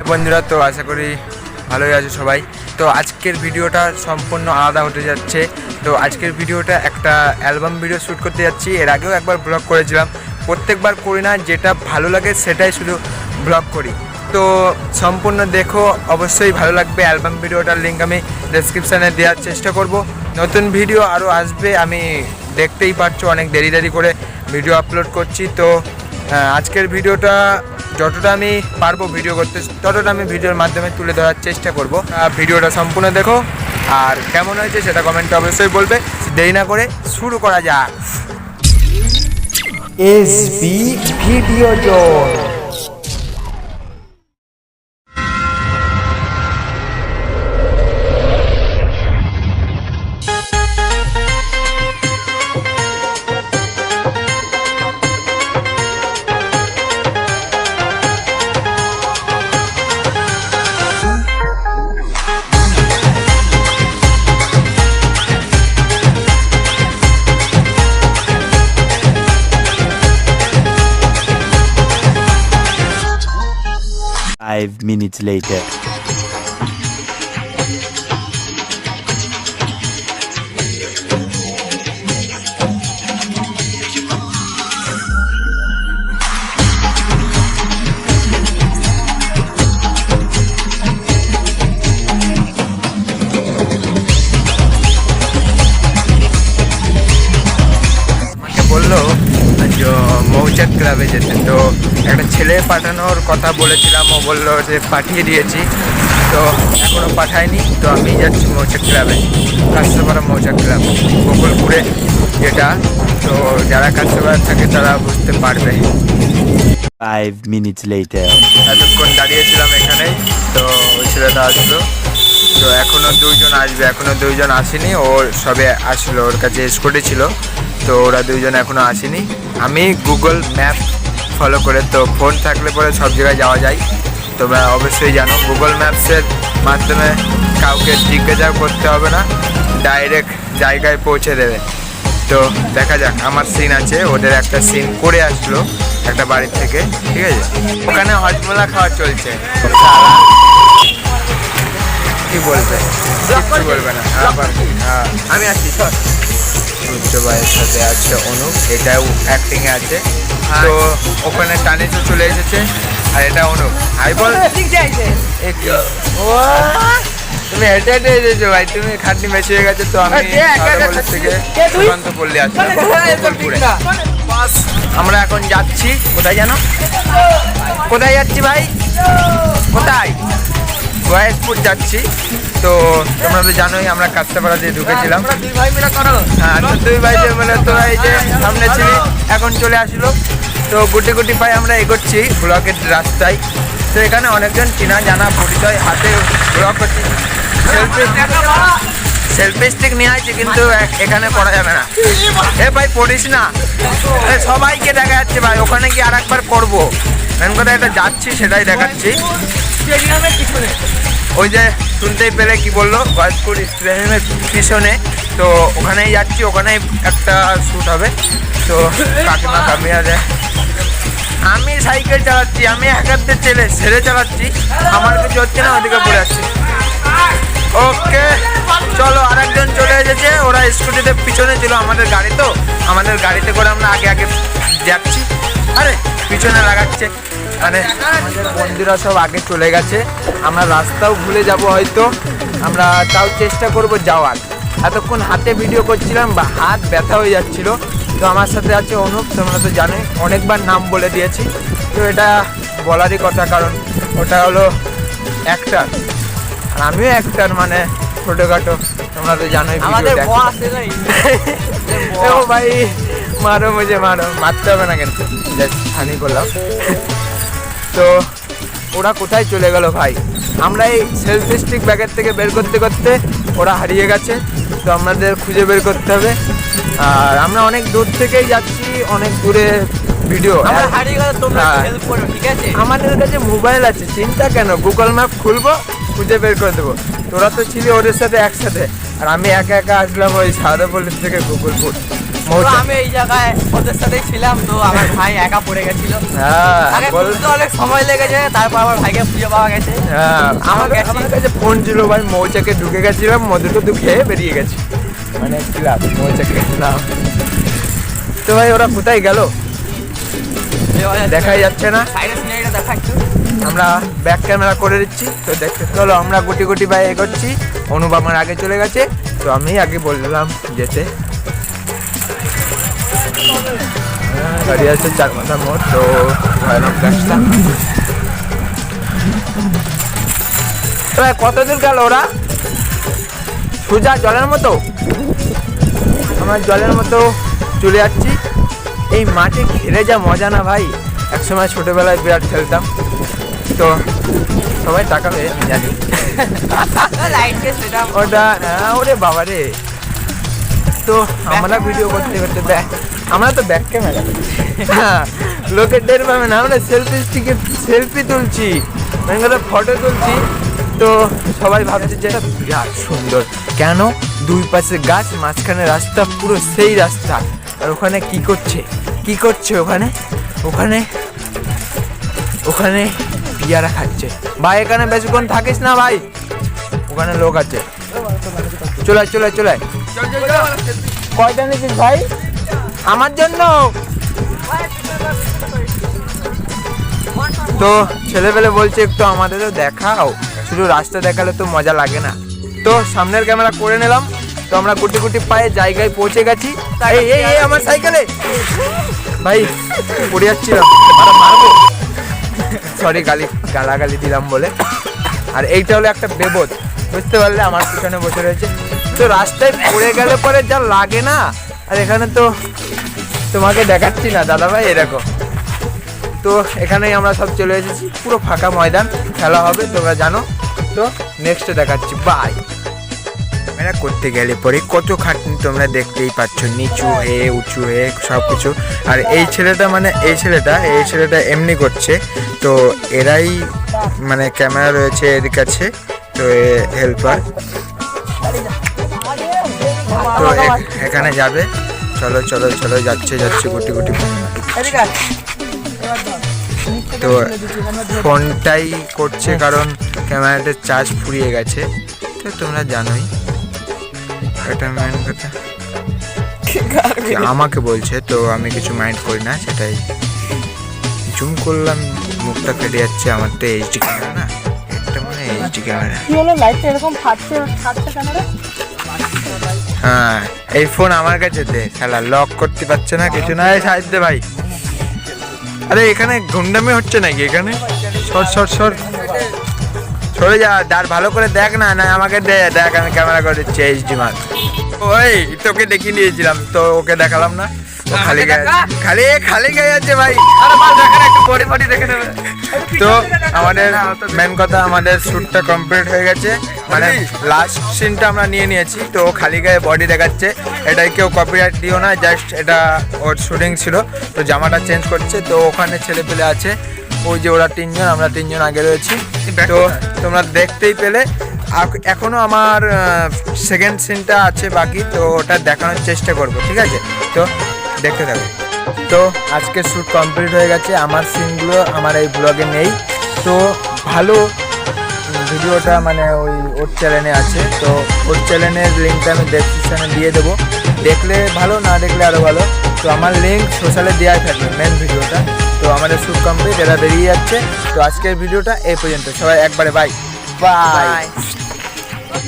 বন্ধুরা, তো আশা করি ভালোই আছে সবাই। তো আজকের ভিডিওটা সম্পূর্ণ আলাদা হতে যাচ্ছে। তো আজকের ভিডিওটা একটা অ্যালবাম ভিডিও শ্যুট করতে যাচ্ছি। এর আগেও একবার ব্লগ করেছিলাম। প্রত্যেকবার করি না, যেটা ভালো লাগে সেটাই শুধু ব্লগ করি। তো সম্পূর্ণ দেখো, অবশ্যই ভালো লাগবে। অ্যালবাম ভিডিওটার লিঙ্ক আমি ডেসক্রিপশানে দেওয়ার চেষ্টা করব। নতুন ভিডিও আরও আসবে, আমি দেখতেই পাচ্ছ অনেক দেরি দেরি করে ভিডিও আপলোড করছি। তো আজকের ভিডিওটা যতটা আমি পারব ভিডিও করতে, ততটা আমি ভিডিওর মাধ্যমে তুলে ধরার চেষ্টা করব। ভিডিওটা সম্পূর্ণ দেখো। আর কেমন হয়েছে সেটা কমেন্টে অবশ্যই বলবে। দেরি না করে শুরু করা যাক। S B video zone Five minutes later. তো একটা ছেলে পাঠানোর কথা বলেছিলাম ও বলল যে পাঠিয়ে দিয়েছি। তো এখনও পাঠায়নি তো আমি যাচ্ছি মৌচাক ক্লাবে কাস্টমার মৌচাক ক্লাব গোকুলপুরে যেটা। তো যারা কাস্টমার থাকে তারা বুঝতে পারবে। Five minutes later. এতক্ষণ দাঁড়িয়েছিলাম এখানেই তো ওই ছেলেটা আসলো। তো এখনও দুইজন আসবে এখনও দুইজন আসেনি ওর সবে আসলো ওর কাছে স্কুটি ছিল তো ওরা দুইজন এখনও আসেনি। আমি গুগল ম্যাপ ফলো করে। তো ফোন থাকলে পরে সব জায়গায় যাওয়া যায়। তোমরা অবশ্যই জানো গুগল ম্যাপসের মাধ্যমে কাউকে জিজ্ঞাসা করতে হবে না ডাইরেক্ট জায়গায় পৌঁছে দেবে। তো দেখা যাক, আমার সিন আছে, ওদের একটা সিন করে আসলো একটা বাড়ির থেকে, ঠিক আছে? ওখানে হজমোলা খাওয়া চলছে। কি বলবে? বলবে না আবার হ্যাঁ। আমি আছি ভাইয়ের সাথে আছে অনুপ এটাও অ্যাক্টিংয়ে আছে। তো ওখানে টানিসও চলে এসেছে আর এটা অনুপ। হাই বল। তুমি হেঁটে হেঁটে এসেছ ভাই তুমি খাটনি বেশি হয়ে গেছে তো আমি থেকে সুকান্ত পল্লী বাস আমরা এখন যাচ্ছি। কোথায় জানো কোথায় যাচ্ছি ভাই? কোথায়? গয়েশপুর যাচ্ছি। তো তোমরা তো জানোই আমরা কাস্তাপাড়া দিয়ে ঢুকেছিলাম। হ্যাঁ তো দুই ভাই যে মানে তোরা এই যে সামনে ছিলি এখন চলে আসলো। তো গুটি গুটি পায়ে আমরা এগোচ্ছি ব্লকের রাস্তায়। তো এখানে অনেকজন চেনা জানা পরিচয় হাতে ব্লক করছি সেলফি সেলফি স্টিক নিয়ে আছে কিন্তু এখানে করা যাবে না। এ ভাই পড়িস না। সবাইকে দেখা যাচ্ছে ভাই ওখানে গিয়ে আর একবার করব মেন কথা এটা যাচ্ছি সেটাই দেখাচ্ছি। ওই যে শুনতেই পেলে কি বলল? গয়েশপুর স্টেডিয়ামের পিছনে। তো ওখানেই যাচ্ছি ওখানেই একটা শ্যুট হবে। তো কাকিমা কামিয়া দেয় আমি সাইকেল চালাচ্ছি আমি একাত্তে ছেলে ছেড়ে চালাচ্ছি। আমার কিছু হচ্ছে না ওদিকে পড়ে যাচ্ছি ওকে চলো আরেকজন চলে এসেছে। ওরা স্কুটিতে পিছনে ছিল আমাদের গাড়ি তো। আমাদের গাড়িতে করে আমরা আগে আগে যাচ্ছি। আরে পিছনে লাগাচ্ছে। মানে আমাদের বন্ধুরা সব আগে চলে গেছে। আমরা রাস্তাও ভুলে যাব হয়তো। আমরা তাও চেষ্টা করব যাওয়ার। এতক্ষণ হাতে ভিডিও করছিলাম বা হাত ব্যথা হয়ে যাচ্ছিল। তো আমার সাথে আছে অনুপ তোমরা তো জানোই অনেকবার নাম বলে দিয়েছি। তো এটা বলারই কথা কারণ ওটা হলো অ্যাক্টার আর আমিও অ্যাক্টার মানে ছোটোখাটো তোমরা তো জানোই ভাই মারো মুঝে মারো। মারতে হবে না কিন্তু। জাস্ট ফানি করলাম। তো ওরা কোথায় চলে গেল ভাই? আমরা এই সেলফি স্টিক ব্যাগের থেকে বের করতে করতে ওরা হারিয়ে গেছে। তো আমাদের খুঁজে বের করতে হবে। আর আমরা অনেক দূর থেকেই যাচ্ছি অনেক দূরে ভিডিও আমরা হারিয়ে গেলে তোমরা হ্যাঁ। আমাদের কাছে মোবাইল আছে চিন্তা কেন? গুগল ম্যাপ খুলবো খুঁজে বের করে দেবো। তোরা তো ছিলি ওদের সাথে একসাথে। আর আমি একা একা আসলাম ওই সারদাপল্লির থেকে গোকুলপুর। আমি এই জায়গায় ওদের সাথেই ছিলাম তো আমার ভাই একা পড়ে গেছিল। হ্যাঁ আগে বল। খুঁজতে অনেক সময় লেগেছে তারপর আমার ভাইকে খুঁজে পাওয়া গেছে। হ্যাঁ আমার কাছে ফোন ছিল ভাই মৌচাকে ঢুকে গেছিলাম মধু টধু খেয়ে বেরিয়ে গেছি। মানে ছিলাম মৌচাকে গেছিলাম তো ভাই ওরা কোথায় গেল? দেখাই যাচ্ছে না। আমরা ব্যাক ক্যামেরা করে দিচ্ছি তো দেখতে চলো আমরা গুটি গুটি বাই এগোচ্ছি। অনুপ আমার আগে চলে গেছে তো আমি আগে বললাম যেতে। গাড়ি আছে চার মাথা মোট তো ভয়ানক গাছটা। তো ভাই, কত দূর গেল ওরা? সোজা জলের মতো। আমার জলের মতো চলে যাচ্ছি। এই মাঠে ঘিরে যা মজা না ভাই। একসময় ছোটবেলায় বিরাট খেলতাম। তো সবাই তাকাবে আমি জানি ওটা হ্যাঁ, ওরে বাবা রে তো আমরা ভিডিও করতে করতে ব্যাক আমরা তো ব্যাক ক্যামেরা লোকে টের পাবে না আমরা সেলফি স্টিকে সেলফি তুলছি মানে ফটো তুলছি। তো সবাই ভাবছে যে এটা বিরাট সুন্দর। কেন? দুই পাশে গাছ মাঝখানে রাস্তা পুরো সেই রাস্তা। আর ওখানে কি করছে? কি করছে ওখানে? ওখানে ওখানে পিয়ারা খাচ্ছে। ভাই এখানে বেশিক্ষণ থাকিস না ভাই। ওখানে লোক আছে। চলে চলে চলে। কয়টা নিয়েছিস ভাই? আমার জন্য? তো ছেলেবেলে বলছে একটু আমাদেরও দেখাও। শুধু রাস্তা দেখালে তো মজা লাগে না। তো সামনের ক্যামেরা করে নিলাম। তো আমরা গুটি গুটি পায়ে জায়গায় পৌঁছে গেছি। এই আমার সাইকেলে। ভাই, পড়ে যাচ্ছিলাম সরি গালি গালাগালি দিলাম বলে। আর এইটা হলো একটা বেবদ। বুঝতে পারলে আমার পিছনে বসে রয়েছে। তো রাস্তায় পড়ে গেলে পরে যা লাগে না। আর এখানে তো তোমাকে দেখাচ্ছি না দাদা ভাই এরকম তো এখানেই আমরা সব চলে এসেছি, পুরো ফাঁকা ময়দান, খেলা হবে, তোমরা জানো। তো নেক্সটে দেখাচ্ছি বাই ক্যামেরা করতে গেলে পরে কত খাটনি তোমরা দেখতেই পাচ্ছ, নিচু হয়ে উঁচু হয়ে সব কিছু আর এই ছেলেটা মানে এই ছেলেটা এই ছেলেটা এমনি করছে। তো এরাই মানে ক্যামেরা রয়েছে এর কাছে, তো হেল্পার তো এখানে যাবে। চলো চলো চলো, যাচ্ছে যাচ্ছে, গুটি গুটি তো ফোনটাই করছে কারণ ক্যামেরাটার চার্জ ফুরিয়ে গেছে, তো তোমরা জানোই। এটা মেন কথা। আমাকে বলছে, তো আমি কিছু মাইন্ড করি না, সেটাই। জুম করলাম, মুখটা ফেটে যাচ্ছে, আমার তো এইচডি ক্যামেরা না। এটা মানে এইচডি ক্যামেরা। কি হলো লাইটটা এরকম ফাটছে ফাটছে কেন রে? হ্যাঁ এই ফোন আমার কাছে দে খেলা লক করতে পারছে না, কিছু না সাহায্য ভাই। আরে, এখানে গুন্ডামি হচ্ছে নাকি এখানে? সর সর সর। সরে যা যার ভালো করে দেখ না না, আমাকে দে, দেখ, আমি ক্যামেরা করে দিচ্ছি এইচডি মার্ক ওই, তোকে দেখিয়ে নিয়েছিলাম, তো ওকে দেখালাম না। খালি গায়ে খালি খালি গায়ে আছে ভাই। একটু বডি ফডি দেখে নেবে তো আমাদের মেন কথা আমাদের শ্যুটটা কমপ্লিট হয়ে গেছে। মানে লাস্ট সিনটা আমরা নিয়ে নিয়েছি। তো খালি গায়ে বডি দেখাচ্ছে। এটাই কেউ কপিরাইট দিও না জাস্ট এটা ওর শুটিং ছিল। তো জামাটা চেঞ্জ করছে। তো ওখানে ছেলে পেলে আছে। ওই যে ওরা তিনজন আমরা তিনজন আগে রয়েছি। তো তোমরা দেখতেই পেলে। আক- এখনও আমার সেকেন্ড সিনটা আছে বাকি। তো ওটা দেখানোর চেষ্টা করব ঠিক আছে? তো দেখতে থাকো। তো আজকে শ্যুট কমপ্লিট হয়ে গেছে আমার সিনগুলো আমার এই ব্লগে নেই। তো ভালো ভিডিওটা মানে ওই ওর চ্যানেলে আছে। তো ওর চ্যানেলের লিঙ্কটা আমি ডেসক্রিপশানে দিয়ে দেবো। দেখলে ভালো না দেখলে আরও ভালো। তো আমার লিঙ্ক সোশ্যালে দেওয়াই থাকবে মেন ভিডিওটা। তো আমাদের শ্যুট কমপ্লিট এরা বেরিয়ে যাচ্ছে। তো আজকের ভিডিওটা এই পর্যন্ত। সবাই একবারে বাই বাই